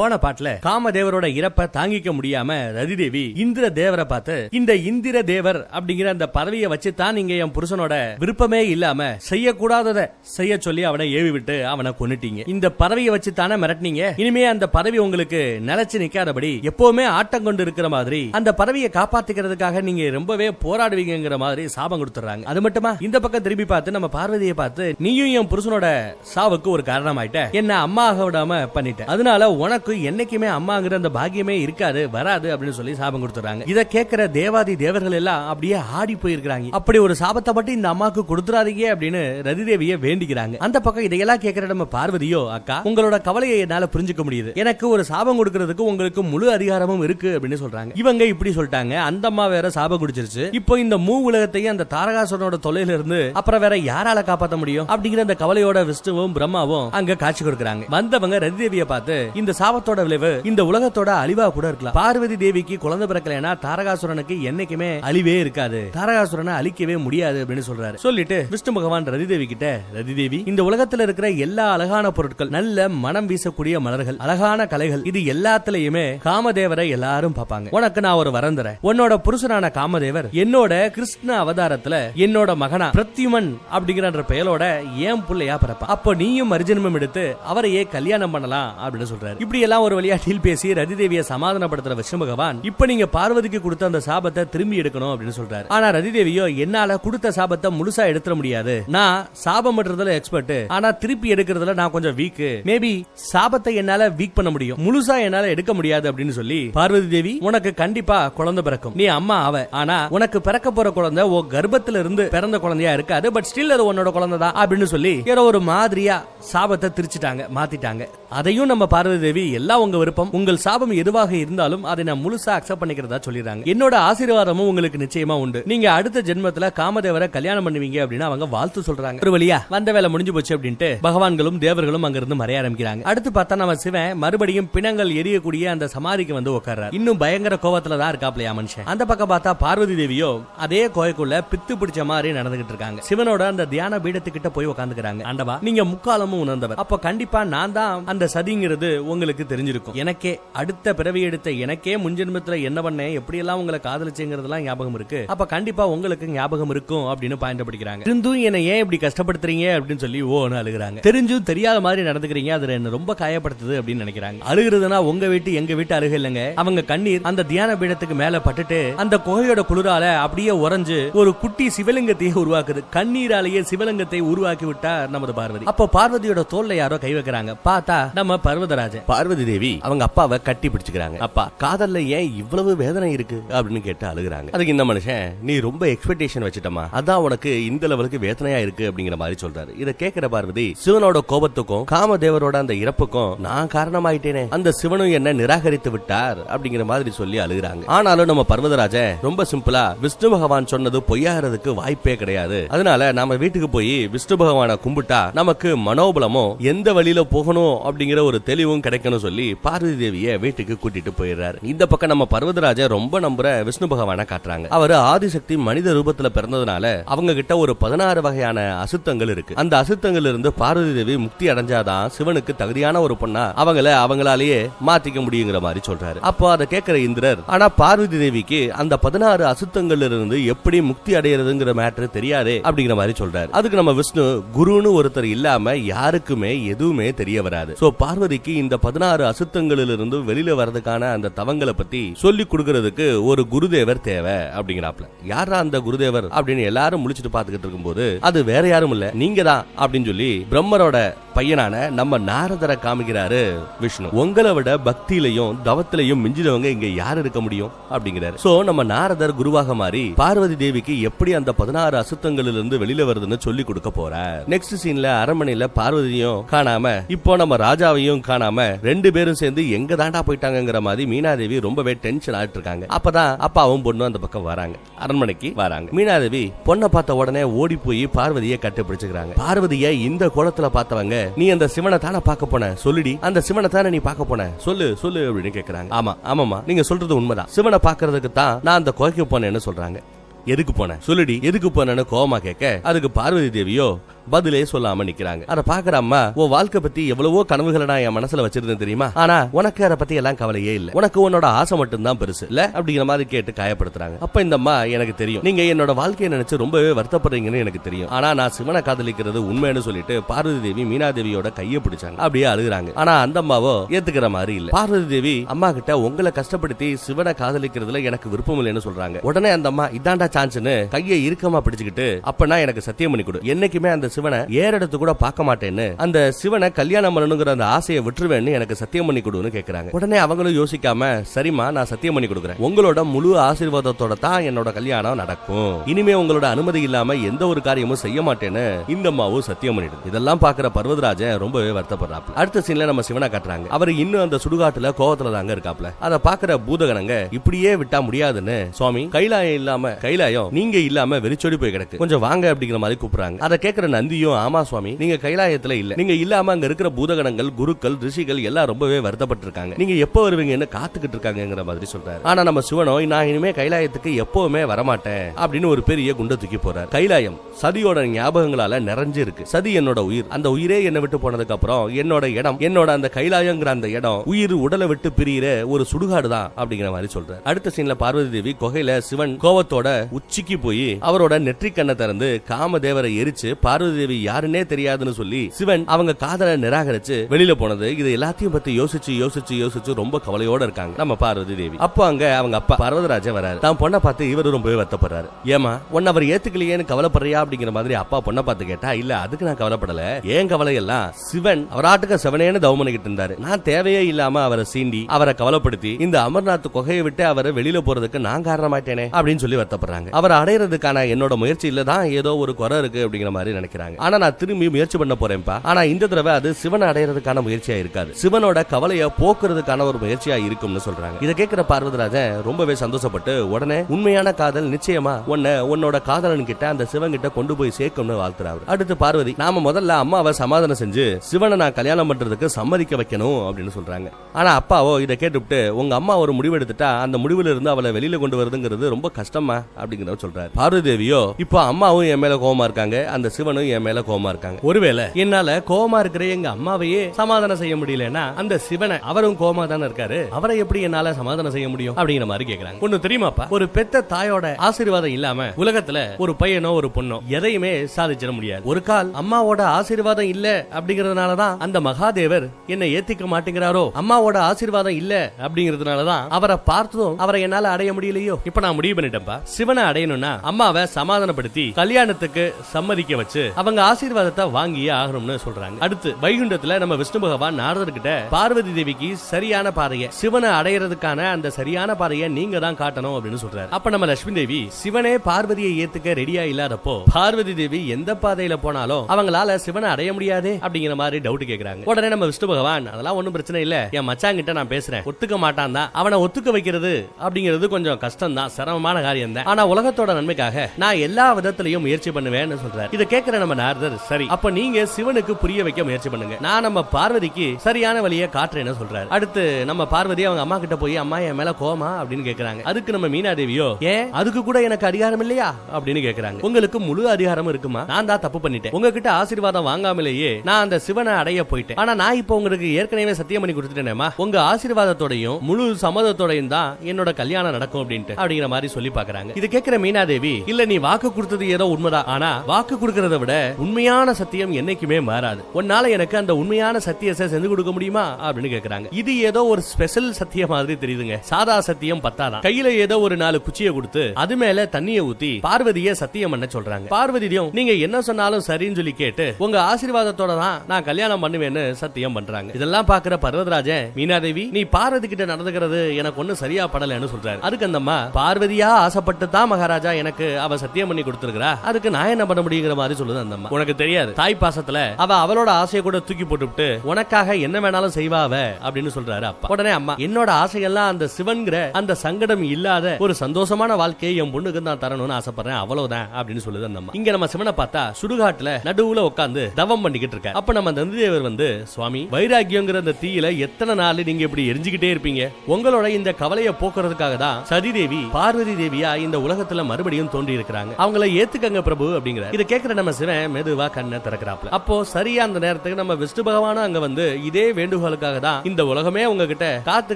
போன பாட்டுல காமதேவரோட இறப்ப தாங்கிக்க முடியாம ரதிதேவி இந்திர தேவரை பார்த்து இந்த இந்திர தேவர் அப்படிங்கிற அந்த பதவியை வச்சு தான் நீங்க என் புருஷனோட விருப்பமே இல்லாம செய்யக்கூடாதத செய்ய சொல்லி அவனை ஏவி விட்டு அவனை கொன்னுட்டீங்க. இந்த பதவியை வச்சு தானே மிரட்டினீங்க. இனிமே அந்த பதவி உங்களுக்கு நிலைச்சு நிக்காதபடி எப்பவுமே ஆட்டம் கொண்டு இருக்கிற மாதிரி அந்த பதவியை காப்பாத்திக்கிறதுக்காக நீங்க ரொம்பவே போராடுவீங்கிற மாதிரி சாபம் கொடுத்துறாங்க. அது மட்டுமா? இந்த பக்கம் திரும்பி பார்த்து நம்ம பார்வதியை பார்த்து நீயும் என் புருஷனோட சாவுக்கு ஒரு காரணம் ஆயிட்ட என்ன அம்மா ஆக விடாம பண்ணிட்ட. அதனால உனக்கு என்னைக்குமே அம்மாங்கிற அந்த பாக்கியமே இருக்காது வராது அப்படின்னு சொல்லி சாபம் கொடுத்துறாங்க இதை கேட்கிற தேவாதி தேவர்கள் எல்லாம் அப்படியே ஆடி போயிருக்கிறாங்க. அப்படி ஒரு சாபத்தை மட்டும் இந்த அம்மாவுக்கு கொடுத்துறாதீங்க அப்படின்னு ரதிதேவிய வேண்டிக்கிறாங்க. அந்த பக்கம் இதையெல்லாம் கேட்கிற நம்ம பார்வதியோ அக்கா உங்களோட கவலையை என்னால புரிஞ்சுக்க முடியுது. எனக்கு ஒரு சாபம் கொடுக்கறதுக்கு உங்களுக்கு முழு அதிகாரமும் இருக்கு அப்படின்னு சொல்றாங்க. இவங்க இப்படி சொல்லிட்டாங்க. அந்த அம்மா வேற சாபம் குடிச்சிருச்சு. இப்போ இந்த மூ உலகத்தையும் அந்த தாரகாசுரனோட தொலைல இருந்து அப்புறம் வேற யாரால காப்பாத்த முடியும் அப்படிங்கிற அந்த கவலையோட விஷ்ணுவும் பிரம்மாவும் அங்க காட்சி கொடுக்கறாங்க. வந்தவங்க ரதிதேவியை பார்த்து இந்த சாபம் பாவத்தோட விளைவு. இந்த உலகத்தோட அழிவா கூட இருக்கலாம். பார்வதி தேவிக்கு குழந்தை பிறக்கலைன்னா தாரகாசுரனுக்கு என்னைக்குமே அழிவே இருக்காது. தாரகாசுரனை அழிக்கவே முடியாது அப்படின்னு சொல்றாரு. சொல்லிட்டு விஷ்ணு பகவான் ரதி தேவி கிட்ட ரதி தேவி இந்த உலகத்துல இருக்கிற எல்லா அழகான பொருட்கள் நல்ல மனம் வீசக்கூடிய மலர்கள் அழகான கலைகள் இது எல்லாத்துலயுமே காமதேவரை எல்லாரும் பார்ப்பாங்க. உனக்கு நான் ஒரு வரம் தரேன். உன்னோட புருஷனான காமதேவர் என்னோட கிருஷ்ண அவதாரத்துல என்னோட மகனா பிரத்யுமன் அப்படிங்கிற பெயரோட ஏன் புள்ளையா பிறப்பா அப்போ நீயும் மறுஜன்மம் எடுத்து அவரையே கல்யாணம் பண்ணலாம் அப்படின்னு சொல்றாரு. இப்படி எல்லாம் ஒரு வழியா டீல் பேசி ரதி தேவியை சமாதானப்படுத்துற விஷ்ணு பகவான் இப்ப நீங்க பார்வதிக்கு கொடுத்த அந்த சாபத்தை திரும்பி எடுக்கணும் அப்படின்னு சொல்றாரு. ஆனா ரதி தேவியோ என்னால கொடுத்த சாபத்தை முழுசா எடுத்துட முடியாது. நான் சாபம் பண்றதுல எக்ஸ்பர்ட் ஆனா திருப்பி எடுக்கிறதுல நான் கொஞ்சம் வீக் மேபி சாபத்தை என்னால வீக் பண்ண முடியும். முழுசா என்னால எடுக்க முடியாது அப்படின்னு சொல்லி பார்வதி தேவி உனக்கு கண்டிப்பா குழந்தை பிறக்கும். நீ அம்மா அவ ஆனா உனக்கு பிறக்க போற குழந்தை ஓ கர்ப்பத்துல இருந்து பிறந்த குழந்தையா இருக்காது. பட் ஸ்டில் அது உன்னோட குழந்தை தான் அப்படின்னு சொல்லி ஏதோ ஒரு மாதிரியா சாபத்தை திரிச்சிட்டாங்க மாத்திட்டாங்க. அதையும் நம்ம பார்வதி தேவி எல்லாம் உங்க விருப்பம் உங்கள் சாபம் எதுவாக இருந்தாலும் அதை நான் முழுசா அக்செப்ட் பண்ணிக்கிறதா சொல்லிடுறாங்க. என்னோட ஆசீர்வாதமும் உங்களுக்கு நிச்சயமா உண்டு. நீங்க அடுத்த ஜென்மத்துல காமதேவரை கல்யாணம் பண்ணுவீங்க அப்படின்னு அவங்க வாழ்த்து சொல்றாங்க. ஒரு வழியா வந்த வேலை முடிஞ்சு போச்சு அப்படின்ட்டு பகவான்களும் தேவர்களும் அங்கிருந்து மறைய ஆரம்பிக்கிறாங்க. அடுத்து பார்த்தா நம்ம சிவன் மறுபடியும் பிணங்கள் எரியக்கூடிய அந்த சமாதிக்கு வந்து உட்கார்றாரு இன்னும் பயங்கர கோவத்துல தான் இருக்காப்லையா மனுஷன். அந்த பக்கம் பார்த்தா பார்வதி தேவியோ அதே கோயக்குள்ள பித்து பிடிச்ச மாதிரி நடந்துகிட்டு இருக்காங்க. சிவனோட அந்த தியான பீடத்துக்கிட்ட போய் உட்காந்துக்கிறாங்க ஆண்டவா நீங்க முக்காலமும் உணர்ந்தவர். அப்ப கண்டிப்பா நான் தான் அந்த சதிங்கிறது உங்களுக்கு தெரிஞ்சிருக்கும். எனக்கே அடுத்த பிறவி எடுத்த எனக்கே முன்ஜென்மத்துல என்ன பண்ணேன் எப்படி எல்லாம் உங்களை காதலிச்சுங்கிறதுலாம் ஞாபகம் இருக்கு. அப்ப கண்டிப்பா உங்களுக்கு ஞாபகம் இருக்கும் அப்படின்னு பாயிண்ட் படிக்கிறாங்க. இருந்தும் என்ன ஏன் இப்படி கஷ்டப்படுத்துறீங்க அப்படின்னு சொல்லி ஓன்னு அழுகுறாங்க. தெரிஞ்சும் தெரியாத மாதிரி நடந்துக்கிறீங்க அது என்ன ரொம்ப காயப்படுத்துது அப்படின்னு நினைக்கிறாங்க. அழுகுறதுனா உங்க வீட்டு எங்க வீட்டு அழுக இல்லைங்க. அவங்க கண்ணீர் அந்த தியான பீடத்துக்கு மேல பட்டுட்டு அந்த குகையோட குளிரால அப்படியே உறைஞ்சு ஒரு குட்டி சிவலிங்கத்தையே உருவாக்குது. கண்ணீராலேயே சிவலிங்கத்தை உருவாக்கி விட்டார் நமது பார்வதி. அப்போ பார்வதியோட தோல்ல யாரோ கை வைக்கிறாங்க. பார்த்தா நம்ம பர்வதராஜன். பார்வதி தேவி அவங்க அப்பாவை கட்டி பிடிச்சுக்கிறாங்க. அப்பா காதல்ல ஏன் இவ்வளவு வேதனை இருக்கு? அப்படின்னு கேட்டு அழுகுறாங்க. அதுக்கு இந்த மனுஷன் நீ ரொம்ப எக்ஸ்பெக்டேஷன் வச்சுட்டமா அதான் உனக்கு இந்த லெவலுக்கு வேதனையா இருக்கு அப்படிங்கிற மாதிரி சொல்றாரு. இதை கேட்கிற பார்வதி சிவனோட கோபத்துக்கும் காமதேவரோட அந்த இறப்புக்கும் நான் காரணமாயிட்டேனே. அந்த சிவனும் என்ன நிராகரித்து விட்டார் அப்படிங்கிற மாதிரி சொல்லி அழுகுறாங்க. ஆனாலும் நம்ம பர்வதராஜன் ரொம்ப சிம்பிளா விஷ்ணு பகவான் சொன்னது பொய்யாகிறதுக்கு வாய்ப்பே கிடையாது. அதனால நாம வீட்டுக்கு போய் விஷ்ணு பகவானை கும்பிட்டா நமக்கு மனோபலமும் எந்த வழியில போகணும் அப்படிங்கிற ஒரு தெளிவும் கிடைக்கணும் சொல்லி பார்வதி தேவிய வீட்டுக்கு கூட்டிட்டு போயிடுறாரு. இந்த பக்கம் நம்ம பர்வதராஜ ரொம்ப நம்புற விஷ்ணு பகவானை காட்டுறாங்க. அவர் ஆதிசக்தி மனித ரூபத்துல பிறந்ததுனால அவங்க கிட்ட ஒரு பதினாறு வகையான அசுத்தங்கள் இருக்கு. அந்த அசுத்தங்கள் இருந்து பார்வதி தேவி முக்தி அடைஞ்சாதான் சிவனுக்கு தகுதியான ஒரு பொண்ணா அவங்கள அவங்களாலேயே மாத்திக்க முடியுங்கிற மாதிரி சொல்றாரு. அப்போ அதை கேட்கிற இந்திரர் ஆனா பார்வதி தேவிக்கு அந்த பதினாறு அசுத்தங்கள்ல இருந்து எப்படி முக்தி அடையிறதுங்கிற மேட்ரு தெரியாதே? அப்படிங்கிற மாதிரி சொல்றாரு. அதுக்கு நம்ம விஷ்ணு குருன்னு ஒருத்தர் இல்லாம யாருக்குமே எதுவுமே தெரிய வராது. சோ பார்வதிக்கு இந்த பதினாறு அசுத்தங்களில் இருந்து வெளியில வர்றதுக்கான அந்த தவங்களை பத்தி சொல்லி கொடுக்கறதுக்கு ஒரு குருதேவர் தேவை அப்படிங்கிறாப்ல யாரா அந்த குருதேவர் அப்படின்னு எல்லாரும் முடிச்சுட்டு பாத்துக்கிட்டு இருக்கும்போது அது வேற யாரும் இல்ல நீங்க தான் அப்படின்னு சொல்லி பிரம்மரோட பையனான நம்ம நாரதரை காமிக்கிறாரு விஷ்ணு. உங்களை விட பக்தியிலையும் தவத்திலையும் மிஞ்சினவங்க இங்க யார் இருக்க முடியும்? அப்படிங்கிறாரு. சோ நம்ம நாரதர் குருவாக மாறி பார்வதி தேவிக்கு எப்படி அந்த பதினாறு அசுத்தங்களில் இருந்து வெளியில வருதுன்னு சொல்லி கொடுக்க போறார். நெக்ஸ்ட் சீன்ல அரண்மனையில பார்வதியும் காணாம இப்போ நம்ம ராஜாவையும் காணாம ரெண்டு பேரும் சேர்ந்து எங்க தாண்டா போயிட்டாங்கங்கிற மாதிரி மீனாதேவி ரொம்பவே டென்ஷன் ஆகிட்டு இருக்காங்க. அப்பதான் அப்பாவும் பொண்ணும் அந்த பக்கம் வராங்க. அரண்மனைக்கு வராங்க. மீனாதேவி பொண்ணை பார்த்த உடனே ஓடி போய் பார்வதியை கட்டுப்பிடிச்சுக்கிறாங்க. பார்வதிய இந்த குளத்துல பார்த்தவங்க நீ அந்த சிவனை தானே பார்க்க போன? சொல்லுடி. அந்த சிவனை தானே நீ பார்க்க போன? சொல்லு சொல்லு அப்படின்னு கேக்குறாங்க. ஆமா. ஆமாமா நீங்க சொல்றது உண்மைதான். சிவனை பார்க்கிறதுக்கு தான் நான் அந்த குகைக்கு போனேன்னு சொல்றாங்க. எதுக்கு போன? சொல்லுடி. எதுக்கு போனேன்னு கோமா கேட்க அதுக்கு பார்வதி தேவியோ பதிலே சொல்லாம நிக்கிறாங்க. அத பாக்குற அம்மா உன் வாழ்க்கை பத்தி எவ்வளவோ கனவுகளை நான் என் மனசுல வச்சிருந்தேன் தெரியுமா? ஆனா உனக்கு அதை பத்தி எல்லாம் கவலையே இல்ல. உனக்கு உன்னோட ஆசை மட்டும் தான் பெருசு. இல்ல. அப்படிங்கிற மாதிரி கேட்டு காயப்படுத்துறாங்க. அப்ப இந்த அம்மா எனக்கு தெரியும். நீங்க என்னோட வாழ்க்கையை நினைச்சு ரொம்பவே வருத்தப்படுறீங்கன்னு எனக்கு தெரியும். ஆனா நான் சிவனை காதலிக்கிறது உண்மைன்னு சொல்லிட்டு பார்வதி தேவி மீனா தேவியோட கையை பிடிச்சாங்க. அப்படியே அழுகுறாங்க. ஆனா அந்த அம்மாவோ ஏத்துக்கிற மாதிரி இல்ல. பார்வதி தேவி அம்மா கிட்ட உங்களை கஷ்டப்படுத்தி சிவனை காதலிக்கிறதுல எனக்கு விருப்பம் இல்லைன்னு சொல்றாங்க. உடனே அந்த அம்மா இதாண்டா சான்ஸ்னு கையை இறுக்கமா பிடிச்சுக்கிட்டு அப்பனா எனக்கு சத்தியம் பண்ணி கொடு. என்னைக்குமே அந்த சிவனை ஏறெடுத்து கூட பார்க்க மாட்டேன்னு அந்த சிவனை கல்யாணம் பண்ணணுங்கிற அந்த ஆசையை விட்டுருவேன்னு எனக்கு சத்தியம் பண்ணி கொடுன்னு கேக்குறாங்க. உடனே அவங்களும் யோசிக்காம சரிமா நான் சத்தியம் பண்ணி கொடுக்குறேன். உங்களோட முழு ஆசீர்வாதத்தோட தான் என்னோட கல்யாணம் நடக்கும். இனிமே உங்களோட அனுமதி இல்லாம எந்த ஒரு காரியமும் செய்ய மாட்டேன்னு இந்த அம்மாவும் சத்தியம் பண்ணிடுது. இதெல்லாம் பாக்குற பர்வதராஜன் ரொம்பவே வருத்தப்படுறாப்ல அடுத்த சீன்ல நம்ம சிவனை காட்டுறாங்க. அவர் இன்னும் அந்த சுடுகாட்டுல கோவத்துல தாங்க இருக்காப்ல அதை பாக்குற பூதகணங்க இப்படியே விட்டா முடியாதுன்னு சுவாமி கைலாயம் இல்லாம கைலாயம் நீங்க இல்லாம வெறிச்சொடி போய் கிடக்கு. கொஞ்சம் வாங்க அப்படிங்கிற மாதிரி கூப்பிடுறாங்க. அதை கேட்கிற நந்தியும் ஆமா சுவாமி நீங்க கைலாயத்துல இல்ல. நீங்க இல்லாம அங்க இருக்கிற பூதகணங்கள் குருக்கள் ரிஷிகள் எல்லாம் ரொம்பவே வருத்தப்பட்டிருக்காங்க. நீங்க எப்போ வருவீங்கன்னு காத்துக்கிட்டு இருக்காங்கங்கிற மாதிரி சொல்றாரு. ஆனா நம்ம சிவனோ நான் இனிமே கைலாயத்துக்கு எப்பவுமே வரமாட்டேன் அப்படின்னு ஒரு பெரிய குண்டை தூக்கி போறாரு கைலாயம் சதியோட ஞாபகங்களால நிறைஞ்சு இருக்கு சதி என்னோட உயிர். அந்த உயிரே என்னை விட்டு போனதுக்கு அப்புறம் என்னோட இடம் என்னோட அந்த கைலாயங்கிற அந்த இடம் உயிர் உடலை விட்டு பிரியிற ஒரு சுடுகாடு தான் அப்படிங்கிற மாதிரி சொல்றாரு. அடுத்த சீன்ல பார்வதி தேவி கொகையில சிவன் கோவத்தோட உச்சிக்கு போய் அவரோட நெற்றி கண்ணை திறந்து காமதேவரை எரிச்சு பார்வதி தேவி யாருன்னே தெரியாதுன்னு சொல்லி சிவன் அவங்க காதலை நிராகரிச்சு வெளியில போனது. இது எல்லாத்தையும் பத்தி யோசிச்சு யோசிச்சு யோசிச்சு ரொம்ப கவலையோட இருக்காங்க நம்ம பார்வதி தேவி. அப்போ அங்க அவங்க அப்பா பர்வதராஜன் வராரு. தான் பொண்ணை பார்த்து இவரு ரொம்பவே வருத்தப்படுறாரு. ஏமா உன்னை அவர் ஏத்துக்கலையேன்னு கவலைப்படுறியா அப்படிங்கிற மாதிரி அப்பா பொண்ணை பார்த்து கேட்டா இல்ல அதுக்கு நான் கவலைப்படல. ஏன் கவலை எல்லாம் சிவன் அவராட்டுக்கு சிவனேன்னு தவம் பண்ணிக்கிட்டு இருந்தாரு. நான் தேவையே இல்லாம அவரை சீண்டி அவரை கவலைப்படுத்தி இந்த அமர்நாத் குகையை விட்டு அவரை வெளியில போறதுக்கு நான் காரணமாட்டேனே அப்படின்னு சொல்லி வருத்தப்படுறாங்க. அவரை அடையிறதுக்கான என்னோட முயற்சியில தான் ஏதோ ஒரு குறை இருக்கு அப்படிங்கிற மாதிரி நினைக்கிறாங்க. ஆனா நான் திரும்பி முயற்சி பண்ண போறேன்ப்பா. ஆனா இந்த தடவை அது சிவனை அடையிறதுக்கான முயற்சியா இருக்காது. சிவனோட கவலைய போக்குறதுக்கான ஒரு முயற்சியா இருக்கும்னு சொல்றாங்க. இதை கேட்கிற பார்வதராஜன் ரொம்பவே சந்தோஷப்பட்டு உடனே உண்மையான காதல் நிச்சயமா உன்னை உன்னோட காதலன் கிட்ட அந்த சிவன் கிட்ட கொண்டு போய் சேர்க்கும்னு வாழ்த்துறாரு. அடுத்து பார்வதி நாம முதல்ல அம்மாவை சமாதானம் செஞ்சு சிவனை நான் கல்யாணம் பண்றதுக்கு சம்மதிக்க வைக்கணும் அப்படின்னு சொல்றாங்க. ஆனா அப்பாவோ இதை கேட்டுவிட்டு உங்க அம்மா ஒரு முடிவு எடுத்துட்டா அந்த முடிவுல இருந்து அவளை வெளியில கொண்டு வருதுங்கிறது ரொம்ப கஷ்டமா அப்படிங்கிறத சொல்றாரு. பார்வதி தேவியோ இப்போ அம்மாவும் என் மேல கோவமா இருக்காங்க அந்த சிவனும் என் மேல கோவமா இருக்காங்க. ஒருவேளை என்னால கோவமா இருக்கிற எங்க அம்மாவையே சமாதானம் செய்ய முடியலன்னா அந்த சிவனை அவரும் கோமா தானே இருக்காரு அவரை எப்படி என்னால சமாதானம் செய்ய முடியும் அப்படிங்கிற மாதிரி கேக்குறாங்க. ஒண்ணு தெரியுமாப்பா? ஒரு பெத்த தாயோட ஆசீர்வாதம் இல்லாம உலகத்துல ஒரு பையனோ ஒரு பொண்ணோ எதையுமே சாதிச்சிட முடியாது. ஒரு கால் அம்மாவோட ஆசீர்வாதம் இல்ல அப்படிங்கறதுனாலதான் அந்த மகாதேவர் என்னை ஏத்திக்க மாட்டேங்கிறாரோ? அம்மாவோட ஆசீர்வாதம் இல்ல அப்படிங்கறதுனாலதான் அவரை பார்த்ததும் அவரை என்னால அடைய முடியலையோ? இப்ப நான் முடிவு பண்ணிட்டேன்ப்பா. சிவனை அடையணும்னா அம்மாவை சமாதானப்படுத்தி கல்யாணத்துக்கு சம்மதிக்க வச்சு அவங்க ஆசீர்வாதத்தை வாங்கியே ஆகணும்னு சொல்றாங்க. அடுத்து வைகுண்டத்துல நம்ம விஷ்ணு பகவான் நாரதர்கிட்ட பார்வதி தேவிக்கு சரியான பாதையை சிவனை அடையிறதுக்கான அந்த சரியான பாதையை நீங்க தான் காட்டணும் அப்படின்னு சொல்றாரு. அப்ப நம்ம லட்சுமி தேவி சிவனே பார்வதியை ஏத்துக்க ரெடியா இல்லாதப்போ பார்வதி தேவி எந்த பாதையில போனாலும் அவங்களால சிவனை அடைய முடியாதே அப்படிங்கிற மாதிரி டவுட் கேக்குறாங்க. உடனே நம்ம விஷ்ணு பகவான் அதெல்லாம் ஒன்னும் பிரச்சனை இல்ல. என் மச்சாங்கிட்ட நான் பேசுறேன். ஒத்துக்க மாட்டான் தான். அவனை ஒத்துக்க வைக்கிறது அப்படிங்கிறது கொஞ்சம் கஷ்டம் தான் சிரமமான காரியம் தான் ஆனா உலகத்தோட நன்மைக்காக நான் எல்லா விதத்திலையும் முயற்சி பண்ணுவேன்னு சொல்றாரு. இதை கேட்கிற நம்ம நாரதர் சரி அப்ப நீங்க சிவனுக்கு புரிய வைக்க முயற்சி பண்ணுங்க. நான் நம்ம பார்வதிக்கு சரியான வழியை காட்டுறேன்னு சொல்றாரு. அடுத்து நம்ம பார்வதி அவங்க அம்மா கிட்ட போய் அம்மா என் மேல கோமா அப்படின்னு கேக்குறாங்க. அதுக்கு நம்ம மீனா தேவியோ ஏன்? அதுக்கு கூட எனக்கு அதிகாரம் இல்லையா? அப்படின்னு கேக்குறாங்க. உங்களுக்கு முழு அதிகாரம் இருக்குமா? நான் தான் தப்பு பண்ணிட்டேன். உங்ககிட்ட ஆசீர்வாதம் வாங்காமலேயே நான் அந்த சிவனை அடைய போயிட்டேன். ஆனா நான் இப்போ உங்களுக்கு ஏற்கனவே சத்தியம் பண்ணி கொடுத்துட்டேனேமா உங்க ஆசீர்வாதத்தோடையும் முழு சம்மதத்தோடையும் தான் என்னோட கல்யாணம் நடக்கும் அப்படின்ட்டு அப்படிங்கிற மாதிரி சொல்லி பாக்குறாங்க. இது கேட்கிற மீனா தேவி இல்ல நீ வாக்கு கொடுத்தது ஏதோ உண்மைதான். ஆனா வாக்கு கொடுக்கறத விட உண்மையான சத்தியம் என்னைக்குமே மாறாது. உன்னால எனக்கு அந்த உண்மையான சத்தியத்தை செஞ்சு கொடுக்க முடியுமா? அப்படின்னு கேக்குறாங்க. இது ஏதோ ஒரு ஸ்பெஷல் சத்தியம் மாதிரி தெரியுதுங்க. சாதா சத்தியம் பத்தாதான். கையில ஏதோ ஒரு நாலு குச்சியை கொடுத்து அது மேல தண்ணிய ஊத்தி பார்வதிய சத்தியம் பண்ண சொல்றாங்க. பார்வதியும் நீங்க என்ன சொன்னாலும் சரின்னு சொல்லி கேட்டு உங்க ஆசீர்வாதத்தோட தான் நான் கல்யாணம் பண்ணுவேன்னு சத்தியம் பண்றாங்க. இதெல்லாம் பாக்குற பர்வதராஜன் மீனாதேவி நீ பார்வதி கிட்ட நடந்துக்கிறது எனக்கு ஒண்ணு சரியா படலன்னு சொல்றாரு. அதுக்கு அந்த பார்வதியா ஆசைப்பட்டு அதான் மகாராஜா எனக்கு அவ சத்தியம் பண்ணி கொடுத்துருக்கா அதுக்கு நான் என்ன பண்ண முடியுங்கிற மாதிரி சொல்லுது அந்த அம்மா. உனக்கு தெரியாது. தாய் பாசத்துல அவ அவளோட ஆசையை கூட தூக்கி போட்டுவிட்டு உனக்காக என்ன வேணாலும் செய்வா அவ அப்படின்னு சொல்றாரு அப்பா. உடனே அம்மா என்னோட ஆசையெல்லாம் அந்த சிவன்கிற அந்த சங்கடம் இல்லாத ஒரு சந்தோஷமான வாழ்க்கையை என் பொண்ணுக்கு நான் தரணும்னு ஆசைப்படுறேன். அவ்வளவுதான் அப்படின்னு சொல்லுது அந்த அம்மா. இங்க நம்ம சிவனை பார்த்தா சுடுகாட்டுல நடுவுல உட்காந்து தவம் பண்ணிக்கிட்டு இருக்க. அப்ப நம்ம நந்திதேவர் வந்து சுவாமி வைராக்கியங்கிற அந்த தீயில எத்தனை நாள் நீங்க இப்படி எரிஞ்சுக்கிட்டே இருப்பீங்க? உங்களோட இந்த கவலையை போக்குறதுக்காக தான் சதிதேவி பார்வதி தேவியா இந்த உலகத்துல மறுபடியும் தோன்றி இருக்கிறாங்க அவங்கள ஏத்துக்கங்க பிரபு அப்படிங்கிற. இதை கேட்கிற நம்ம சிவன் மெதுவா கண்ணை திறக்கிறாப்ல அப்போ சரியா அந்த நேரத்துக்கு நம்ம விஷ்ணு பகவானும் அங்க வந்து இதே வேண்டுகோளுக்காக தான் இந்த உலகமே உங்ககிட்ட காத்து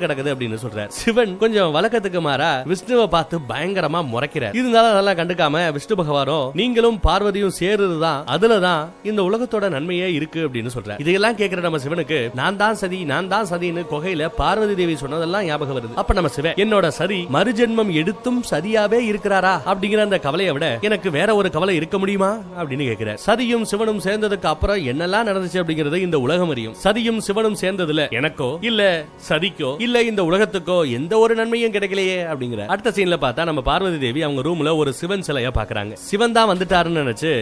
கிடக்குது அப்படின்னு சொல்றாரு. சிவன் கொஞ்சம் வழக்கத்துக்கு மாறா விஷ்ணுவை பார்த்து பயங்கரமா முறைக்கிறார். இருந்தாலும் அதெல்லாம் கண்டுக்காம விஷ்ணு பகவானோ நீங்களும் பார்வதியும் சேருதுதான். அதுலதான் இந்த உலகத்தோட நன்மையே இருக்கு அப்படின்னு சொல்றாரு. இதையெல்லாம் கேட்கிற நம்ம சிவனுக்கு நான் தான் சதி நான் தான் சதின்னு குகையில பார்வதி தேவி சொன்னதெல்லாம் ஞாபகம் வருது. அப்ப நம்ம சிவன் என்னோட சரி மறுஜென்மம் எடுத்தும் சரியாவே இருக்கு. இருக்கிறாரா அப்படிங்கிற அந்த கவலையை விட எனக்கு வேற ஒரு கவலை இருக்க முடியுமா அப்படின்னு கேட்கிறார். சதியும் சிவனும் சேர்ந்ததுக்கு அப்புறம் என்னெல்லாம் நடந்துச்சு அப்படிங்கறது இந்த உலகம் அறியும். சதியும் சிவனும் சேர்ந்ததுல எனக்கோ இல்ல சதிக்கோ இல்ல இந்த உலகத்துக்கோ எந்த ஒரு நன்மையும் கிடைக்கலையே அப்படிங்கிற அடுத்த சீன்ல பார்த்தா நம்ம பார்வதி தேவி அவங்க ரூம்ல ஒரு சிவன் சிலைய பாக்குறாங்க சிவன் தான் வந்துட்டாருன்னு நினைச்சு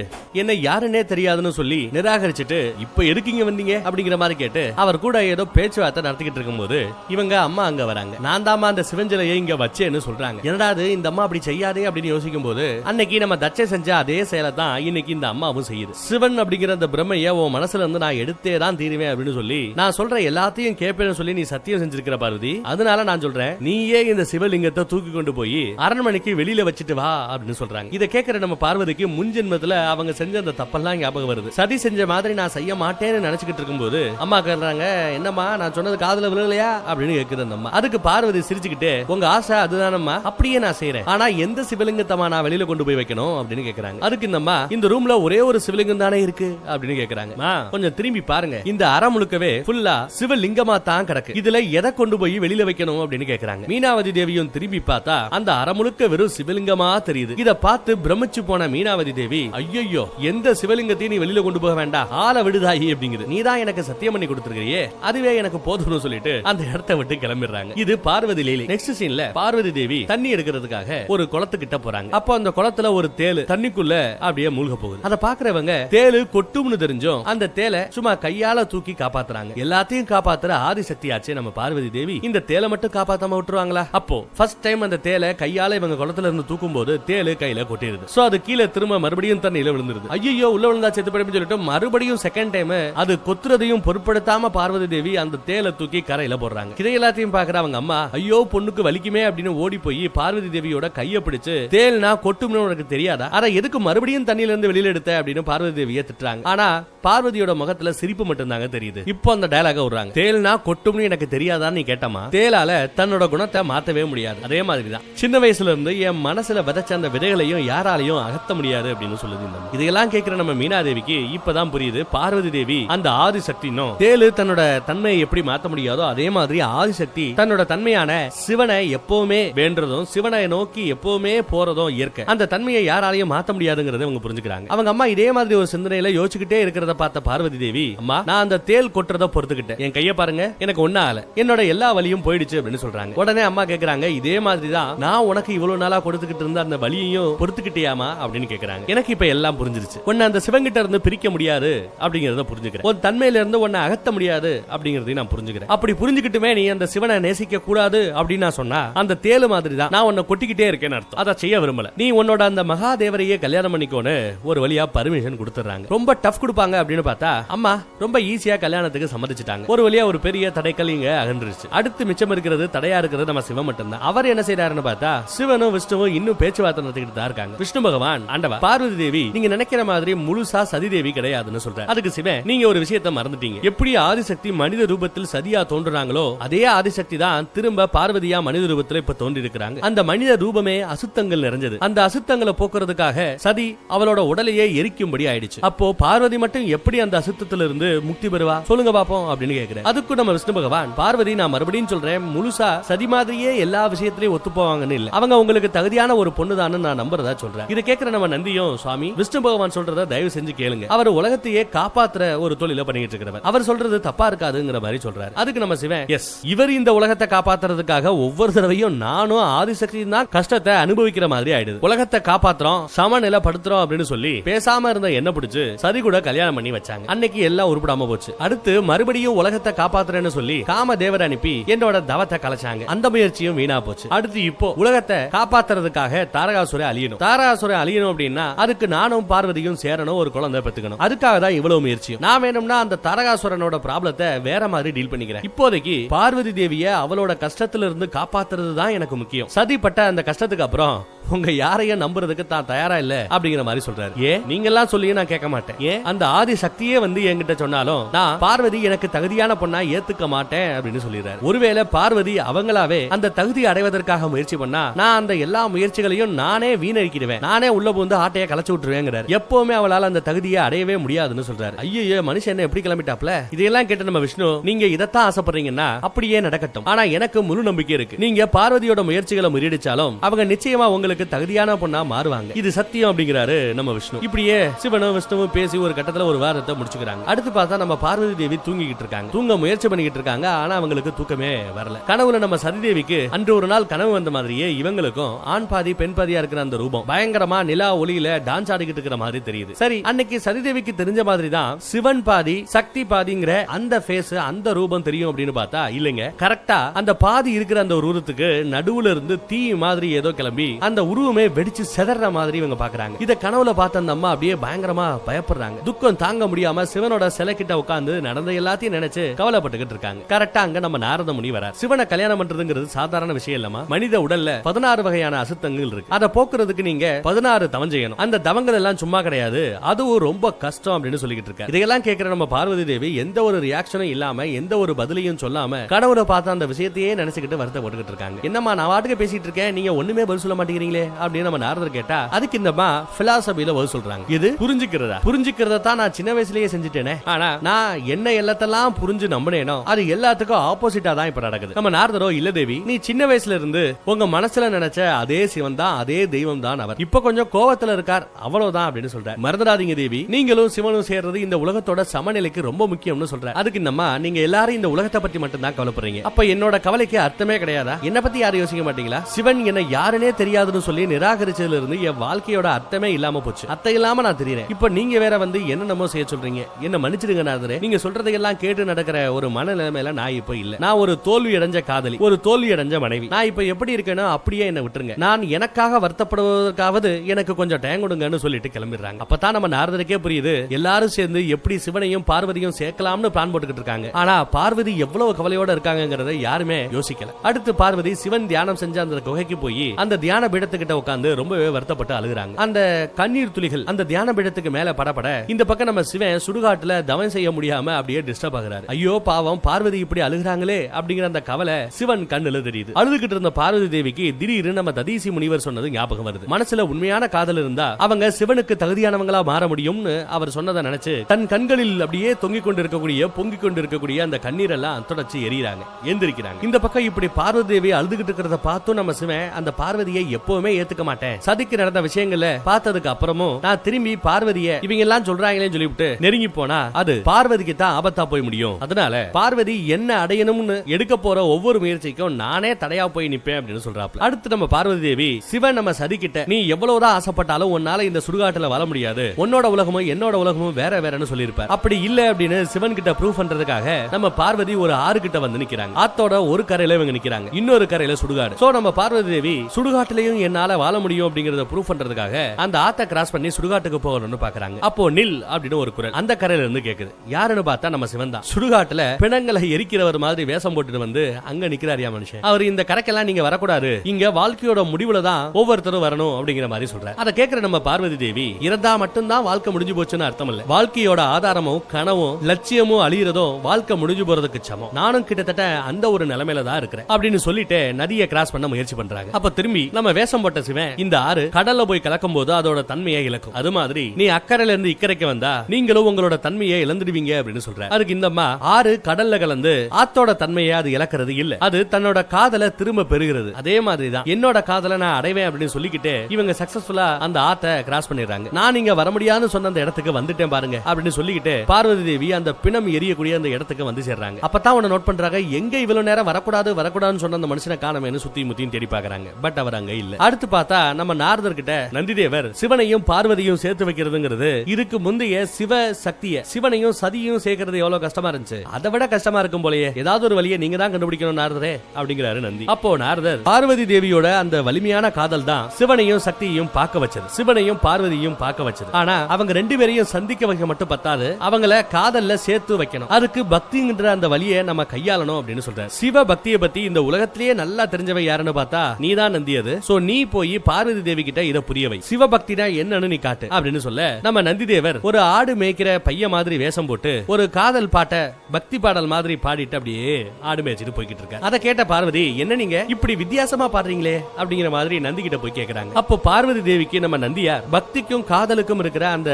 என்ன யாருன்னே தெரியாதுன்னு சொல்லி நிராகரிச்சுட்டு இப்ப எதுக்கு வந்தீங்க? அப்படிங்கிற மாதிரி கேட்டு அவர் கூட ஏதோ பேச்சுவார்த்தை நடத்திக்கிட்டு இருக்கும்போது இவங்க அம்மா அங்க வராங்க. நான் தாமா அந்த சிவன் சிலையை இங்க வச்சேன்னு சொல்றாங்க. என்னடா இந்த அம்மா அப்படி செய்யாது அப்படின்னு யோசிக்கும் போது அன்னைக்கு நம்ம தச்சை செஞ்ச அதே செயலை தான் இன்னைக்கு இந்த அம்மாவும் செய்யுது. சிவன் அப்படிங்கிற அந்த பிரம்மைய உன் மனசுல இருந்து நான் எடுத்தே தான் தீருவேன் அப்படின்னு சொல்லி நான் சொல்ற எல்லாத்தையும் கேட்பேன்னு சொல்லி நீ சத்தியம் செஞ்சிருக்கிற பார்வதி அதனால நான் சொல்றேன் நீயே இந்த சிவலிங்கத்தை தூக்கி கொண்டு போய் அரண்மனைக்கு வெளியில வச்சுட்டு வா அப்படின்னு சொல்றாங்க. இதை கேட்கிற நம்ம பார்வதிக்கு முன்ஜென்மத்துல அவங்க செஞ்ச அந்த தப்பெல்லாம் ஞாபகம் வருது. சதி செஞ்ச மாதிரி நான் செய்ய மாட்டேன்னு நினைச்சுக்கிட்டு இருக்கும்போது அம்மா கேக்குறாங்க என்னம்மா நான் சொன்னது காதுல விழுகலையா? அப்படின்னு கேக்குது அந்த அம்மா. அதுக்கு பார்வதி சிரிச்சுக்கிட்டு உங்க ஆசை அதுதானம்மா அப்படியே நான் செய்யறேன் ஆனா எந்த சிவலிங்கத்தமா நான் வெளியில கொண்டு போய் வைக்கணும் அப்படின்னு கேக்குறாங்க. அதுக்கு இந்த அம்மா இந்த ரூம்ல ஒரே ஒரு சிவலிங்கம் தானே இருக்கு? அப்படின்னு கேக்குறாங்க. கொஞ்சம் திரும்பி பாருங்க. இந்த அறை முழுக்கவே ஃபுல்லா சிவலிங்கமா தான் கிடக்கு. இதுல எதை கொண்டு போய் வெளியில வைக்கணும் அப்படின்னு கேக்குறாங்க. மீனாவதி தேவியும் திரும்பி பார்த்தா அந்த அறை முழுக்க வெறும் சிவலிங்கமா தெரியுது. இத பார்த்து பிரமிச்சு போன மீனாவதி தேவி ஐயோ எந்த சிவலிங்கத்தையும் நீ வெளியில கொண்டு போக வேண்டாம். ஆள விடுதாயி அப்படிங்குது. நீ தான் எனக்கு சத்தியம் பண்ணி கொடுத்துருக்கிறியே. அதுவே எனக்கு போதும்னு சொல்லிட்டு அந்த இடத்தை விட்டு கிளம்பிடுறாங்க. இது பார்வதி லீலை. நெக்ஸ்ட் சீன்ல பார்வதி தேவி தண்ணி எடுக்கிறதுக்காக ஒரு குளத்துக்கிட்ட போறாங்க. அப்போ அந்த குளத்துல ஒரு தேளு தண்ணிக்குள்ள அப்படியே மூழ்க போகுது. அதை பாக்குறவங்க தேளு கொட்டும்னு தெரிஞ்சும். அந்த தேலை சும்மா கையால தூக்கி காப்பாத்துறாங்க. எல்லாத்தையும் காப்பாத்துற ஆதிசக்தி ஆச்சே நம்ம பார்வதி தேவி. இந்த தேலை மட்டும் காப்பாத்தாம விட்டுருவாங்களா? அப்போ ஃபர்ஸ்ட் டைம் அந்த தேலை கையால இவங்க குளத்துல இருந்து தூக்கும் போது தேளு கையில கொட்டிடுது. சோ அது கீழே திரும்ப மறுபடியும் தண்ணியில விழுந்துருது. ஐயோ உள்ள விழுந்தா செத்து படிப்பு சொல்லிட்டு மறுபடியும் செகண்ட் டைம் அது கொத்துறதையும் பொருட்படுத்தாம பார்வதி தேவி அந்த தேலை தூக்கி கரையில போடுறாங்க. இதை எல்லாத்தையும் பாக்குற அவங்க அம்மா ஐயோ பொண்ணுக்கு வலிக்குமே அப்படின்னு ஓடி போய் பார்வதி தேவியோட கைய பிடிச்சு தேல்னா கொட்டும்னு உனக்கு தெரியாதா? அத எதுக்கு மறுபடியும் தண்ணியில இருந்து வெளியில எடுத்த? அப்படின்னு பார்வதி தேவியை திட்டுறாங்க ஆனா பார்வதியோட முகத்துல சிரிப்பு மட்டும் தாங்க தெரியுது. இப்போ அந்த டயலாக விடுறாங்க. தேல்னா கொட்டும்னு எனக்கு தெரியாதான்னு நீ கேட்டமா? தேலால தன்னோட குணத்தை மாத்தவே முடியாது. அதே மாதிரிதான். சின்ன வயசுல இருந்து என் மனசுல விதைச்ச அந்த விதைகளையும் யாராலையும் அகத்த முடியாது அப்படின்னு சொல்லுது இந்த இதையெல்லாம் கேட்கிற நம்ம மீனாதேவிக்கு இப்பதான் புரியுது. பார்வதி தேவி அந்த ஆதிசக்தினும் தேலு தன்னோட தன்மையை எப்படி மாத்த முடியாதோ அதே மாதிரி ஆதிசக்தி தன்னோட தன்மையான சிவனை எப்பவுமே வேண்டதும் சிவனை நோக்கி எப்பவுமே போறதும் இயற்கை. அந்த தன்மையை யாராலையும் மாத்த முடியாதுங்கறத அவங்க புரிஞ்சுக்கிறாங்க. அவங்க அம்மா இதே மாதிரி ஒரு சிந்தனையில யோசிச்சுக்கிட்டே இருக்கிறத பார்த்த பார்வதி தேவி அம்மா நான் அந்த தேல் கொட்டுறத பொறுத்துக்கிட்டேன். என் கைய பாருங்க எனக்கு ஒண்ணு ஆகல. என்னோட எல்லா வலியும் போயிடுச்சு அப்படின்னு சொல்றாங்க. உடனே அம்மா கேக்குறாங்க இதே மாதிரி தான் நான் உனக்கு இவ்வளவு நாளா கொடுத்துக்கிட்டு இருந்த அந்த வலியையும் பொறுத்துக்கிட்டியாமா அப்படின்னு கேக்குறாங்க. எனக்கு இப்ப எல்லாம் புரிஞ்சிருச்சு. உன்னை அந்த சிவங்கிட்ட இருந்து பிரிக்க முடியாது அப்படிங்கறத புரிஞ்சுக்கிறேன். உன் தன்மையில இருந்து உன்னை அகத்த முடியாது அப்படிங்கறதையும் நான் புரிஞ்சுக்கிறேன். அப்படி புரிஞ்சுக்கிட்டுமே நீ அந்த சிவனை நேசிக்க கூடாது அப்படின்னு நான் சொன்னா அந்த தேலு மாதிரி தான் நான் உன்னை கொட்டிக்கிட்டே இருக்கேன்னு அர்த்தம். அதை செய்ய விரும்பல. நீ உன்னோட அந்த மகாதேவரையே கல்யாணம் பண்ணிக்கோன்னு ஒரு வழியா பர்மிஷன் கொடுத்துறாங்க ரொம்ப டஃப் கொடுப்பாங்க அப்படின்னு பார்த்தா அம்மா ரொம்ப ஈஸியா கல்யாணத்துக்கு சம்மதிச்சிட்டாங்க. ஒரு வழியா ஒரு பெரிய தடைக்கல் இங்க அகன்றுச்சு அடுத்து மிச்சம் இருக்கிறது தடையா இருக்கிறது நம்ம சிவன் மட்டும்தான். அவர் என்ன செய்யறாருன்னு பார்த்தா சிவனும் விஷ்ணுவும் இன்னும் பேச்சுவார்த்தை நடத்திக்கிட்டு தான் இருக்காங்க. விஷ்ணு பகவான் ஆண்டவா பார்வதி தேவி நீங்க நினைக்கிற மாதிரி முழுசா சதி தேவி கிடையாதுன்னு சொல்றாரு. அதுக்கு சிவன் நீங்க ஒரு விஷயத்த மறந்துட்டீங்க. எப்படி ஆதிசக்தி மனித ரூபத்தில் சதியா தோன்றுறாங்களோ அதே ஆதிசக்தி தான் திரும்ப பார்வதியா மனித ரூபத்தில் இப்ப தோன்றி இருக்கிறாங்க அந்த மனித ரூபமே அசுத்தங்கள் நிறைஞ்சது. அந்த அசுத்தங்களை போக்குறதுக்காக சதி அவளோட உடலையே எரிக்கும்படி ஆயிடுச்சு. அப்போ பார்வதி மட்டும் எப்படி அந்த அசுத்தத்துல இருந்து முக்தி பெறுவா? சொல்லுங்க பாப்போம் அப்படின்னு கேக்குறேன். அதுக்கு நம்ம விஷ்ணு பகவான் பார்வதி நான் மறுபடியும் சொல்றேன் முழுசா சதி மாதிரியே எல்லா விஷயத்திலயும் ஒத்து போவாங்கன்னு இல்ல. அவங்க உங்களுக்கு தகுதியான ஒரு பொண்ணு நான் நம்புறதா சொல்றேன். இதை கேட்கிற நம்ம நந்தியும் சுவாமி விஷ்ணு பகவான் சொல்றத தயவு செஞ்சு கேளுங்க. அவர் உலகத்தையே காப்பாத்துற ஒரு தொழில பண்ணிட்டு இருக்கிறவர். அவர் சொல்றது தப்பா இருக்காதுங்கிற மாதிரி சொல்றாரு. அதுக்கு நம்ம சிவன் எஸ் இவர் இந்த உலகத்தை காப்பாத்துறதுக்காக ஒவ்வொரு தடவையும் நானும் ஆதிசக்தியும் தான் கஷ்டத்தை அனுபவிக்கிற மாதிரி ஆயிடுது. உலகத்தை காப்பாத்துறோம் சமநிலைப்படுத்துறோம் அப்படின்னு சொல்லி பேசாம இருந்த என்ன பிடிச்சு சதி கூட கல்யாணம் பண்ணி வச்சாங்க. அன்னைக்கு எல்லாம் உருப்படாம போச்சு. அடுத்து மறுபடியும் உலகத்தை காப்பாத்துறேன்னு சொல்லி காம தேவர் அனுப்பி என்னோட தவத்தை கலைச்சாங்க. அந்த முயற்சியும் வீணா போச்சு. அடுத்து இப்போ உலகத்தை காப்பாத்துறதுக்காக தாரகாசுரை அழியணும். தாரகாசுரை அழியணும் அப்படின்னா அதுக்கு நானும் பார்வதியும் சேரணும் ஒரு குழந்தை பெத்துக்கணும். அதுக்காக தான் இவ்வளவு முயற்சியும். நான் வேணும்னா அந்த தாரகாசுரனோட ப்ராப்ளத்தை வேற மாதிரி டீல் பண்ணிக்கிறேன். இப்போதைக்கு பார்வதி தேவிய அவளோட கஷ்டத்துல இருந்து காப்பாத்துறது தான் எனக்கு முக்கியம். சதிப்பட்ட அந்த கஷ்டத்துக்கு அப்புறம் அப்புறம் உங்க யாரையும் நம்புறதுக்கு தான் தயாரா இல்ல அப்படிங்கிற மாதிரி சொல்றாரு. ஏன்? நீங்க எல்லாம் சொல்லியும் நான் கேட்க மாட்டேன். ஏன்? அந்த ஆதி சக்தியே வந்து என்கிட்ட சொன்னாலும் நான் பார்வதி எனக்கு தகுதியான பொண்ணா ஏத்துக்க மாட்டேன் அப்படின்னு சொல்லிடுறாரு. ஒருவேளை பார்வதி அவங்களாவே அந்த தகுதி அடைவதற்காக முயற்சி பண்ணா நான் அந்த எல்லா முயற்சிகளையும் நானே வீணடிக்கிடுவேன். நானே உள்ள புகுந்து ஆட்டையை கலைச்சு விட்டுருவேங்கிறார். எப்பவுமே அவளால அந்த தகுதியை அடையவே முடியாதுன்னு சொல்றாரு. ஐயோ மனுஷன் என்ன எப்படி கிளம்பிட்டாப்ல? இதையெல்லாம் கேட்ட நம்ம விஷ்ணு நீங்க இதைத்தான் ஆசைப்படுறீங்கன்னா அப்படியே நடக்கட்டும். ஆனா எனக்கு முழு நம்பிக்கை இருக்கு. நீங்க பார்வதியோட முயற்சிகளை முறியடிச்சாலும் அவங்க நிச்சயமா உங்களுக்கு தகுதியான பொண்ணா மாறுவாங்க. இது சத்தியம் அப்படிங்கிறாரு நம்ம விஷ்ணு. இப்படியே சிவனும் விஷ்ணுவும் பேசி ஒரு கட்டத்துல ஒரு வாரத்தை முடிச்சுக்கிறாங்க. அடுத்து பார்த்தா நம்ம பார்வதி தேவி தூங்கிக்கிட்டு இருக்காங்க. தூங்க முயற்சி பண்ணிக்கிட்டு இருக்காங்க. ஆனா அவங்களுக்கு தூக்கமே வரல. கனவுல நம்ம சதிதேவிக்கு அன்று ஒரு நாள் கனவு வந்த மாதிரியே இவங்களுக்கும் ஆண் பாதி பெண் பாதியா இருக்கிற அந்த ரூபம். பயங்கரமா நிலா ஒளியில டான்ஸ் ஆடிக்கிட்டு இருக்கிற மாதிரி தெரியுது. சரி அன்னைக்கு சதிதேவிக்கு தெரிஞ்ச மாதிரி தான் சிவன் பாதி சக்தி பாதிங்கிற அந்த ஃபேஸ் அந்த ரூபம் தெரியும் அப்படின்னு பார்த்தா இல்லைங்க. கரெக்டா அந்த பாதி இருக்கிற அந்த ஒரு உருவத்துக்கு நடுவுல இருந்து தீ மாதிரி ஏதோ கிளம்பி அந்த உருவமே வெடிச்சு செதற மாதிரி இவங்க பாக்குறாங்க. இத கனவுல பார்த்த அந்த அம்மா அப்படியே பயங்கரமா பயப்படுறாங்க. துக்கம் தாங்க முடியாம சிவனோட சிலை கிட்ட உட்கார்ந்து நடந்த எல்லாத்தையும் நினைச்சு கவலைப்பட்டுக்கிட்டு இருக்காங்க. கரெக்டா அங்க நம்ம நாரத முனி வரார். சிவனை கல்யாணம் பண்றதுங்கிறது சாதாரண விஷயம் இல்லமா மனித உடல்ல பதினாறு வகையான அசுத்தங்கள் இருக்கு. அதை போக்குறதுக்கு நீங்க பதினாறு தவம் செய்யணும். அந்த தவங்கள் எல்லாம் சும்மா கிடையாது. அதுவும் ரொம்ப கஷ்டம் அப்படின்னு சொல்லிக்கிட்டு இருக்காரு. இதையெல்லாம் கேட்கிற நம்ம பார்வதி தேவி எந்த ஒரு ரியாக்ஷனும் இல்லாம எந்த ஒரு பதிலையும் சொல்லாம கனவுல பார்த்த அந்த விஷயத்தையே நினைச்சுக்கிட்டு வருத்தப்பட்டுக்கிட்டு இருக்காங்க. என்னம்மா நான் வாட்டுக்கு பேசிட்டு இருக்கேன். நீங்க ஒண்ணுமே பதில் சொல்ல மாட்டேங்கிறீங்க மாட்டேங்கிறீங்களே அப்படின்னு நம்ம நாரதர் கேட்டா அதுக்கு இந்த மா பிலாசபில பதில் சொல்றாங்க. இது புரிஞ்சுக்கிறதா? புரிஞ்சுக்கிறத தான் நான் சின்ன வயசுலயே செஞ்சுட்டேனே. ஆனா நான் என்ன எல்லாத்தெல்லாம் புரிஞ்சு நம்பினேனோ அது எல்லாத்துக்கும் ஆப்போசிட்டா தான் இப்ப நடக்குது. நம்ம நாரதரோ இல்ல தேவி நீ சின்ன வயசுல இருந்து உங்க மனசுல நினைச்ச அதே சிவன் தான் அதே தெய்வம் தான் அவர். இப்ப கொஞ்சம் கோவத்துல இருக்கார் அவ்வளவுதான் அப்படின்னு சொல்ற மறந்துடாதீங்க தேவி நீங்களும் சிவனும் சேர்றது இந்த உலகத்தோட சமநிலைக்கு ரொம்ப முக்கியம்னு சொல்ற அதுக்கு இந்த நீங்க எல்லாரும் இந்த உலகத்தை பத்தி மட்டும் தான் கவலைப்படுறீங்க. அப்ப என்னோட கவலைக்கு அர்த்தமே கிடையாதா? என்ன பத்தி யாரும் யோசிக்க மாட்டீங்களா? சிவன் என்ன யாருனே தெரியாதுன்னு சொல்லி நிராகரிச்சதுல இருந்து என் வாழ்க்கையோட அர்த்தமே இல்லாம போச்சு. அத்தை இல்லாம நான் தெரியறேன். இப்ப நீங்க வேற வந்து என்னென்னமோ செய்ய சொல்றீங்க. என்ன மன்னிச்சிடுங்க நாதரே. நீங்க சொல்றதையெல்லாம் கேட்டு நடக்கிற ஒரு மனநிலைமையில நான் இப்ப இல்ல. நான் ஒரு தோல்வி அடைஞ்ச காதலி ஒரு தோல்வி அடைஞ்ச மனைவி. நான் இப்ப எப்படி இருக்கேனோ அப்படியே என்ன விட்டுருங்க. நான் எனக்காக வருத்தப்படுவதற்காவது எனக்கு கொஞ்சம் டைம் கொடுங்கன்னு சொல்லிட்டு கிளம்பிடுறாங்க. அப்பதான் நம்ம நாரதருக்கே புரியுது எல்லாரும் சேர்ந்து எப்படி சிவனையும் பார்வதியும் சேர்க்கலாம்னு பிளான் போட்டுக்கிட்டு இருக்காங்க. ஆனா பார்வதி எவ்வளவு கவலையோட இருக்காங்கிறத யாருமே யோசிக்கல. அடுத்து பார்வதி சிவன் தியானம் செஞ்ச அந்த குகைக்கு போய் அந்த தியான பீடத்தை பீடத்துக்கிட்ட உட்கார்ந்து ரொம்பவே வருத்தப்பட்டு அழுகுறாங்க. அந்த கண்ணீர் துளிகள் அந்த தியான பீடத்துக்கு மேல படப்பட இந்த பக்கம் நம்ம சிவன் சுடுகாட்டுல தவம் செய்ய முடியாம அப்படியே டிஸ்டர்ப் ஆகுறாரு. ஐயோ பாவம் பார்வதி இப்படி அழுகுறாங்களே அப்படிங்கிற அந்த கவலை சிவன் கண்ணுல தெரியுது. அழுதுகிட்டு இருந்த பார்வதி தேவிக்கு திடீர்னு நம்ம ததீசி முனிவர் சொன்னது ஞாபகம் வருது. மனசுல உண்மையான காதல் இருந்தா அவங்க சிவனுக்கு தகுதியானவங்களா மாற முடியும்னு அவர் சொன்னதை நினைச்சு தன் கண்களில் அப்படியே தொங்கிக் கொண்டு இருக்கக்கூடிய பொங்கிக் கொண்டு இருக்கக்கூடிய அந்த கண்ணீர் எல்லாம் தொடச்சு எரியறாங்க எந்திரிக்கிறாங்க. இந்த பக்கம் இப்படி பார்வதி தேவி அழுதுகிட்டு இருக்கிறத பார்த்தும் நம்ம சிவன் அந்த பார்வதியை எப்பவுமே ஏத்துக்க மாட்டேன். சதிக்கு நடந்த விஷயங்கள பார்த்ததுக்கு அப்புறமும் நான் திரும்பி பார்வதிய இவங்க எல்லாம் சொல்றாங்களேன்னு சொல்லிவிட்டு நெருங்கி போனா அது பார்வதிக்கு தான் ஆபத்தா போய் முடியும். அதனால பார்வதி என்ன அடையணும்னு எடுக்க போற ஒவ்வொரு முயற்சிக்கும் நானே தடையா போய் நிப்பேன் அப்படின்னு சொல்றாப்ல அடுத்து நம்ம பார்வதி தேவி சிவன் நம்ம சதிக்கிட்ட நீ எவ்வளவுதான் ஆசைப்பட்டாலும் உன்னால இந்த சுடுகாட்டுல வர முடியாது. உன்னோட உலகமும் என்னோட உலகமும் வேற வேறன்னு சொல்லியிருப்பார். அப்படி இல்ல அப்படின்னு சிவன் கிட்ட ப்ரூவ் பண்றதுக்காக நம்ம பார்வதி ஒரு ஆறு கிட்ட வந்து நிக்கிறாங்க. ஆத்தோட ஒரு கரையில இவங்க நிக்கிறாங்க. இன்னொரு கரையில சுடுகாடு. சோ நம்ம பார்வதி தேவி சுடுகாட்டுலயும் என்னால வாழ முடியும் அப்படிங்கறத ப்ரூவ் பண்றதுக்காக அந்த ஆத்த கிராஸ் பண்ணி சுடுகாட்டுக்கு போகணும்னு பாக்குறாங்க. அப்போ நில் அப்படின்னு ஒரு குரல் அந்த கரையில இருந்து கேக்குது. யாருன்னு பார்த்தா நம்ம சிவன் தான். சுடுகாட்டுல பிணங்களை எரிக்கிறவர் மாதிரி வேஷம் போட்டுட்டு வந்து அங்க நிக்கிறாரியா மனுஷன். அவர் இந்த கரைக்கெல்லாம் நீங்க வரக்கூடாது. இங்க வாழ்க்கையோட முடிவுல தான் ஒவ்வொருத்தரும் வரணும் அப்படிங்கிற மாதிரி சொல்றாரு. அதை கேட்கிற நம்ம பார்வதி தேவி இறந்தா மட்டும்தான் வாழ்க்கை முடிஞ்சு போச்சுன்னு அர்த்தம் இல்ல. வாழ்க்கையோட ஆதாரமும் கனவும் லட்சியமும் அழியிறதும் வாழ்க்கை முடிஞ்சு போறதுக்கு சமம். நானும் கிட்டத்தட்ட அந்த ஒரு நிலைமையில தான் இருக்கிறேன். அப்படின்னு சொல்லிட்டு நதியை கிராஸ் பண்ண முயற்சி பண்றாங்க. அப்ப திரும்பி நம்ம வேஷம் போட்ட சிவன் இந்த ஆறு கடல்ல போய் கலக்கும் போது அதோட தன்மையை இழக்கும். அது மாதிரி நீ அக்கறையில இருந்து இக்கரைக்கு வந்தா நீங்களும் உங்களோட தன்மையை இழந்துடுவீங்க அப்படின்னு சொல்ற. அதுக்கு இந்த அம்மா ஆறு கடல்ல கலந்து ஆத்தோட தன்மையை அது இழக்கிறது இல்ல. அது தன்னோட காதல திரும்ப பெறுகிறது. அதே மாதிரி தான் என்னோட காதலை நான் அடைவேன் அப்படின்னு சொல்லிக்கிட்டு இவங்க சக்சஸ்ஃபுல்லா அந்த ஆத்த கிராஸ் பண்ணிடுறாங்க. நான் இங்க வர முடியாதுன்னு சொன்ன அந்த இடத்துக்கு வந்துட்டேன் பாருங்க அப்படின்னு சொல்லிக்கிட்டு பார்வதி தேவி அந்த பிணம் எரியக்கூடிய அந்த இடத்துக்கு வந்து சேர்றாங்க. அப்பதான் உன்னை நோட் பண்றாங்க எங்க இவ்வளவு நேரம் வரக்கூடாது வரக்கூடாதுன்னு சொன்ன அந்த மனுஷனை காணமேனு சுத்தி முத்தியும் தேடி பாக்குறாங்க பட் அவர் அங்க இல்ல. அடுத்து பார்த்தா நம்ம நாரதர் கிட்ட நந்திதேவர் சிவனையும் பார்வதியும் சேர்த்து வைக்கிறதுங்கிறது இதுக்கு முந்தைய சிவ சக்திய சிவனையும் சதியும் சேர்க்கறது எவ்வளவு கஷ்டமா இருந்துச்சு? அதை விட கஷ்டமா இருக்கும் போலயே ஏதாவது ஒரு வழியை நீங்க தான் கண்டுபிடிக்கணும் நாரதரே அப்படிங்கிறாரு நந்தி. அப்போ நாரதர் பார்வதி தேவியோட அந்த வலிமையான காதல் தான் சிவனையும் சக்தியையும் பார்க்க வச்சது. சிவனையும் பார்வதியும் பார்க்க வச்சது. ஆனா அவங்க ரெண்டு பேரையும் சந்திக்க வைக்க மட்டும் பத்தாது அவங்கள காதல்ல சேர்த்து வைக்கணும். அதுக்கு பக்திங்கிற அந்த வழியை நம்ம கையாளணும் அப்படின்னு சொல்றாரு. சிவ பக்தியை பத்தி இந்த உலகத்திலேயே நல்லா தெரிஞ்சவை யாருன்னு பார்த்தா நீதான் நந்தியது சோ நீ நீ போய் பார்வதி தேவி கிட்ட இத புரிய வை. சிவபக்தினா என்னன்னு நீ காட்டு அப்படின்னு சொல்ல நம்ம நந்தி தேவர் ஒரு ஆடு மேய்க்கிற பைய மாதிரி வேஷம் போட்டு ஒரு காதல் பாட்டை பக்தி பாடல் மாதிரி பாடிட்டு அப்படியே ஆடு மேய்ச்சிட்டு போய்கிட்டு இருக்க அதை கேட்ட பார்வதி என்ன நீங்க? இப்படி வித்தியாசமா பாடுறீங்களே? அப்படிங்கிற மாதிரி நந்தி கிட்ட போய் கேக்குறாங்க. அப்போ பார்வதி தேவிக்கு நம்ம நந்தியார் பக்திக்கும் காதலுக்கும் இருக்கிற அந்த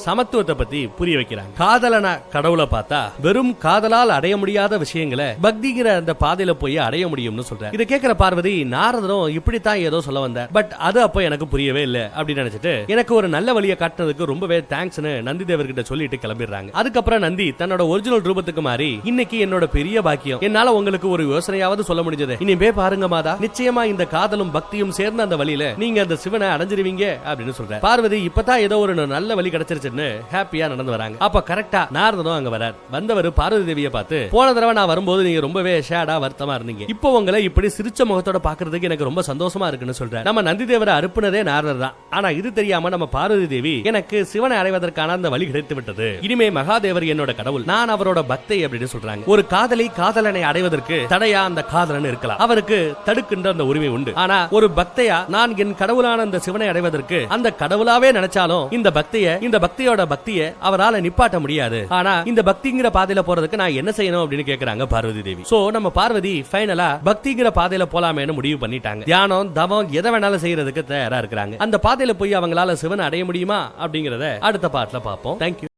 சமத்துவத்தை பத்தி புரிய வைக்கிறாங்க. காதலனா கடவுளை பார்த்தா வெறும் காதலால் அடைய முடியாத விஷயங்களை பக்திங்கிற அந்த பாதையில போய் அடைய முடியும்னு சொல்ற இதை கேட்கிற பார்வதி நாரதரும் இப்படித்தான் ஏதோ சொல்ல வந்தார் பட் அது அப்போ எனக்கு புரியவே இல்லை அப்படின்னு நினைச்சிட்டு எனக்கு ஒரு நல்ல வழியை காட்டினதுக்கு ரொம்பவே தேங்க்ஸ்னு நந்தி தேவர்கிட்ட சொல்லிட்டு கிளம்பிடுறாங்க. அதுக்கப்புறம் நந்தி தன்னோட ஒரிஜினல் ரூபத்துக்கு மாறி இன்னைக்கு என்னோட பெரிய பாக்கியம். என்னால உங்களுக்கு ஒரு யோசனையாவது சொல்ல முடிஞ்சது. இனிமே பாருங்க மாதா நிச்சயமா இந்த காதலும் பக்தியும் சேர்ந்த அந்த வழியில நீங்க அந்த சிவனை அடைஞ்சிருவீங்க அப்படின்னு சொல்றாரு. பார்வதி இப்பதான் ஏதோ ஒரு நல்ல வழி கிடைச்சிருச்சுன்னு ஹாப்பியா நடந்து வராங்க. அப்ப கரெக்டா நாரதனும் அங்க வரார். வந்தவர் பார்வதி தேவியை பார்த்து போன தடவை நான் வரும்போது நீங்க ரொம்பவே ஷேடா வருத்தமா இருந்தீங்க. இப்போ உங்களை இப்படி சிரிச்ச முகத்தோட பாக்குறதுக்கு எனக்கு ரொம்ப சந்தோஷமா இருக்குன்னு சொல்றாரு நம்ம நந்தி தேவரை அறுப்புனதே நாரதர் தான். ஆனா இது தெரியாம நம்ம பார்வதி தேவி எனக்கு சிவனை அடைவதற்கான அந்த வழி கிடைத்து விட்டது. இனிமே மகாதேவர் என்னோட கடவுள். நான் அவரோட பக்தை அப்படின்னு சொல்றாங்க. ஒரு காதலி காதலனை அடைவதற்கு தடையா அந்த காதலன் இருக்கலாம். அவருக்கு தடுக்கின்ற அந்த உரிமை உண்டு. ஆனா ஒரு பக்தையா நான் என் கடவுளான அந்த சிவனை அடைவதற்கு அந்த கடவுளாவே நினைச்சாலும் இந்த பக்திய இந்த பக்தியோட பக்திய அவரால நிப்பாட்ட முடியாது. ஆனா இந்த பக்திங்கிற பாதையில போறதுக்கு நான் என்ன செய்யணும் அப்படின்னு கேக்குறாங்க பார்வதி தேவி. சோ நம்ம பார்வதி ஃபைனலா பக்திங்கிற பாதையில போலாமேன்னு முடிவு பண்ணிட்டாங்க. தியானம் தவம் எதை வேணாலும் செய்யறதுக்கு தயாரா இருக்கிறாங்க. அந்த பாதையில போய் அவங்களால சிவனை அடைய முடியுமா அப்படிங்கறத அடுத்த பாட்டுல பார்ப்போம். தேங்க்யூ